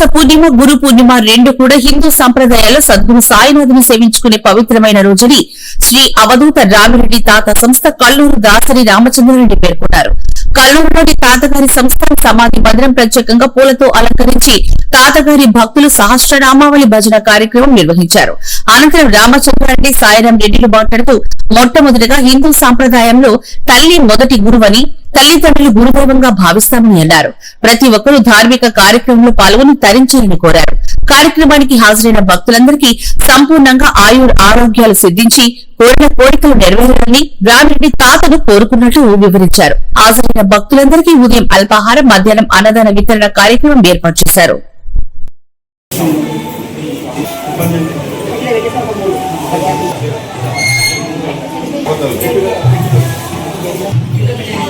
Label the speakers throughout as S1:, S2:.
S1: బుద్ధ పూర్ణిమ గురు పూర్ణిమ రెండు కూడా హిందూ సంప్రదాయాల్లో సద్గురు సాయినాథుని సేవించుకునే పవిత్రమైన రోజుని శ్రీ అవధూత రామిరెడ్డి తాత సంస్థ కల్లూరు దాసరి రామచంద్రరెడ్డి పేర్కొన్నారు కల్లూరులోని తాతగారి సంస్థ సమాధి మందిరం ప్రత్యేకంగా పూలతో అలంకరించి తాతగారి భక్తులు సహస్రనామావళి భజన కార్యక్రమం నిర్వహించారు అనంతరం రామచంద్రారెడ్డి సాయిరాం రెడ్డిలు మాట్లాడుతూ మొట్టమొదటిగా హిందూ సాంప్రదాయంలో తల్లి మొదటి గురువని తల్లిదండ్రులు గురుదైవంగా భావిస్తామని అన్నారు ప్రతి ఒక్కరూ ధార్మిక కార్యక్రమంలో పాల్గొని తరించాలని కోరారు కార్యక్రమానికి హాజరైన భక్తులందరికీ సంపూర్ణంగా ఆయుర్ ఆరోగ్యాలు సిద్ధించి కోరిన కోరికలు నెరవేరాలని రామిరెడ్డి తాతను కోరుకున్నట్లు వివరించారు హాజరైన భక్తులందరికీ ఉదయం అల్పాహారం మధ్యాహ్నం అన్నదాన వితరణ కార్యక్రమం ఏర్పాటు చేశారు Thank you.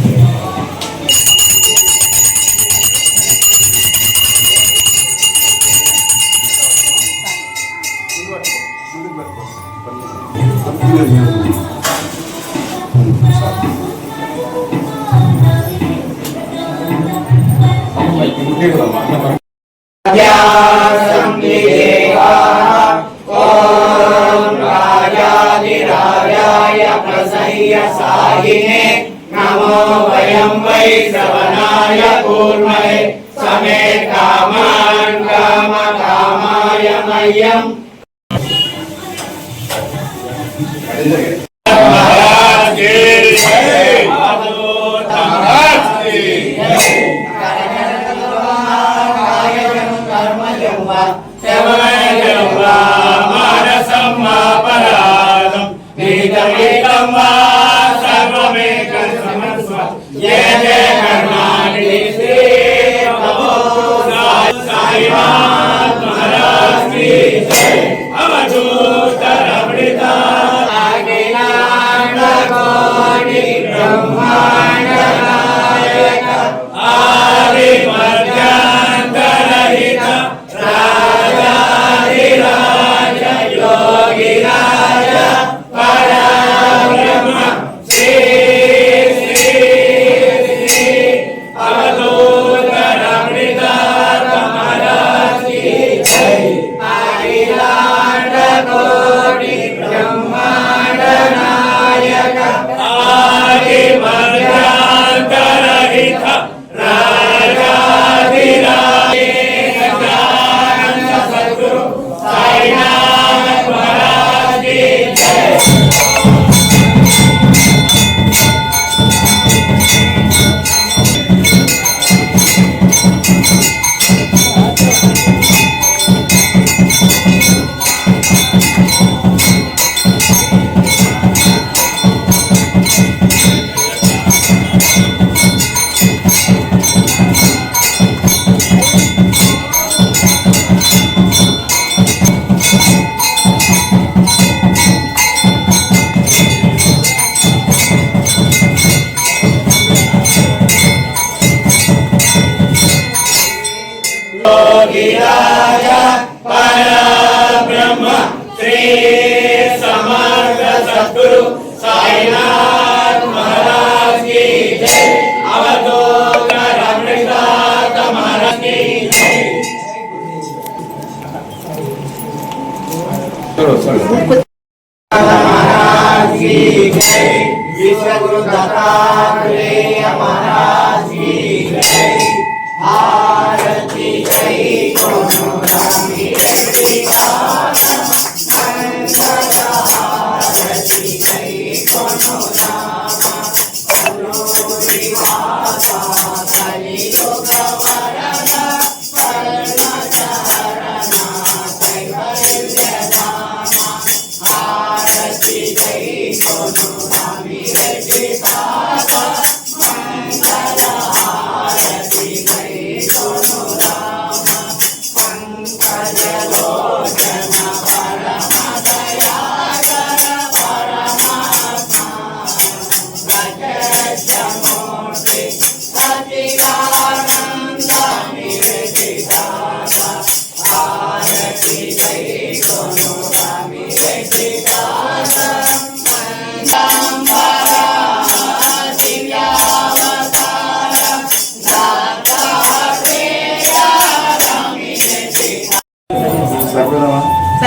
S2: राजाधिराजाय प्रसह्य साहिने नमो वयं वै श्रवणाय कूर्महे समे कामान् काम कामाय मह्यम् महाराज Thank you.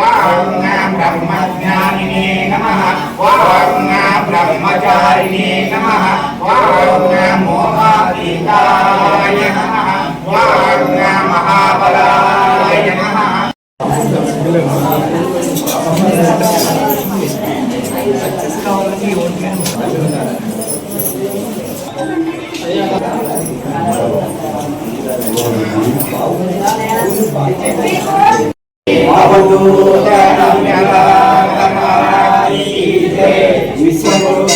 S2: ब्रह्मज्ञानिने नमः वाङ् ब्रह्मचारिणे नमः वाङ् मोहातीताय नमः वाङ् महाबलाय नमः Thank you. విశ్వముడు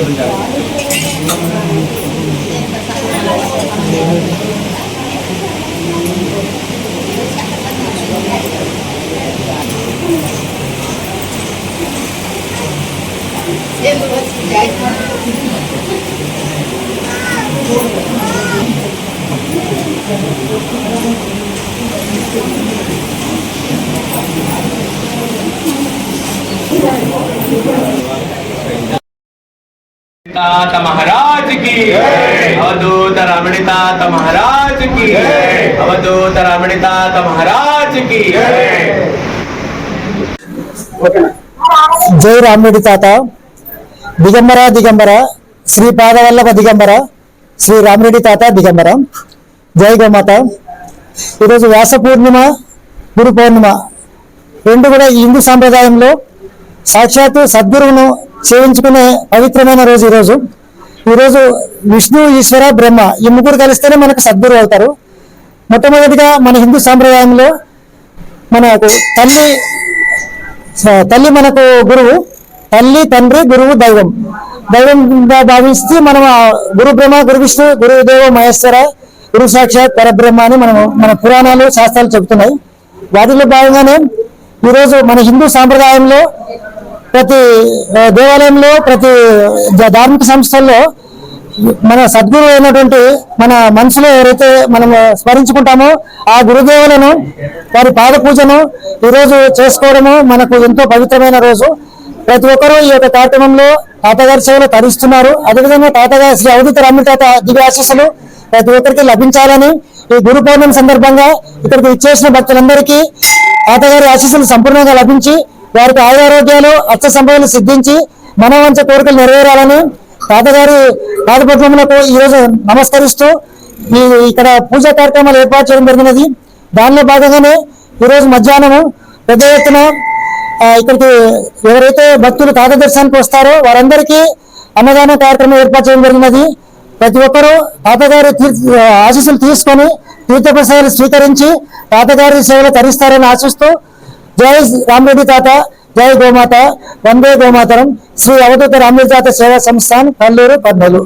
S3: 그런 게 아니고. తాత మహారాజ్ కి అవధూత రమణి తాత మహారాజ్ కి అవధూత రమణి తాత మహారాజ్
S4: జై రాముడి తాత దిగంబర దిగంబర శ్రీ పాదవల్లభ దిగంబర శ్రీ రామ్రెడ్డి తాత దిగంబర జై గోమాత ఈరోజు వ్యాస పూర్ణిమ గురు పౌర్ణిమ రెండు కూడా హిందూ సాంప్రదాయంలో సాక్షాత్తు సద్గురువును సేవించుకునే పవిత్రమైన రోజు ఈరోజు ఈరోజు విష్ణు ఈశ్వర బ్రహ్మ ఈ ముగ్గురు కలిస్తేనే మనకు సద్గురు అవుతారు మొట్టమొదటిగా మన హిందూ సాంప్రదాయంలో మనకు తల్లి తల్లి మనకు గురువు తల్లి తండ్రి గురువు దైవం దైవంగా భావిస్తే మనం గురు బ్రహ్మ గురు విష్ణు గురుదేవ మహేశ్వర గురు సాక్షాత్ పరబ్రహ్మ అని మనం మన పురాణాలు శాస్త్రాలు చెబుతున్నాయి వాటిలో భాగంగానే ఈరోజు మన హిందూ సాంప్రదాయంలో ప్రతి దేవాలయంలో ప్రతి ధార్మిక సంస్థల్లో మన సద్గురు అయినటువంటి మన మనసులో ఎవరైతే మనం స్మరించుకుంటామో ఆ గురుదేవులను వారి పాద పూజను ఈరోజు చేసుకోవడము మనకు ఎంతో పవిత్రమైన రోజు ప్రతి ఒక్కరూ ఈ యొక్క కార్యక్రమంలో తాతగారి సేవలు తరిస్తున్నారు అదేవిధంగా తాతగారి శ్రీ అవధిత తాత దివ్య ఆశీస్సులు ప్రతి ఒక్కరికి లభించాలని ఈ గురు పౌర్ణమి సందర్భంగా ఇక్కడికి ఇచ్చేసిన భక్తులందరికీ తాతగారి ఆశీస్సులు సంపూర్ణంగా లభించి వారికి ఆయురారోగ్యాలు అచ్చ సంపదలు సిద్ధించి మనవంచ కోరికలు నెరవేరాలని తాతగారి పాదపట్నంలో ఈరోజు నమస్కరిస్తూ ఈ ఇక్కడ పూజా కార్యక్రమాలు ఏర్పాటు చేయడం జరిగినది దానిలో భాగంగానే ఈరోజు మధ్యాహ్నము పెద్ద ఎత్తున ఇక్కడికి ఎవరైతే భక్తులు తాత దర్శనానికి వస్తారో వారందరికీ అన్నదాన కార్యక్రమం ఏర్పాటు చేయడం జరిగినది ప్రతి ఒక్కరూ తాతగారి ఆశీస్సులు తీసుకొని తీర్థప్రసాదాలు స్వీకరించి తాతగారి సేవలు తరిస్తారని ఆశిస్తూ జై రామరెడ్డి తాత జై గోమాత వందే గోమాతరం శ్రీ అవధూత రామరెడ్డి తాత సేవా సంస్థ పల్లూరు పద్మలు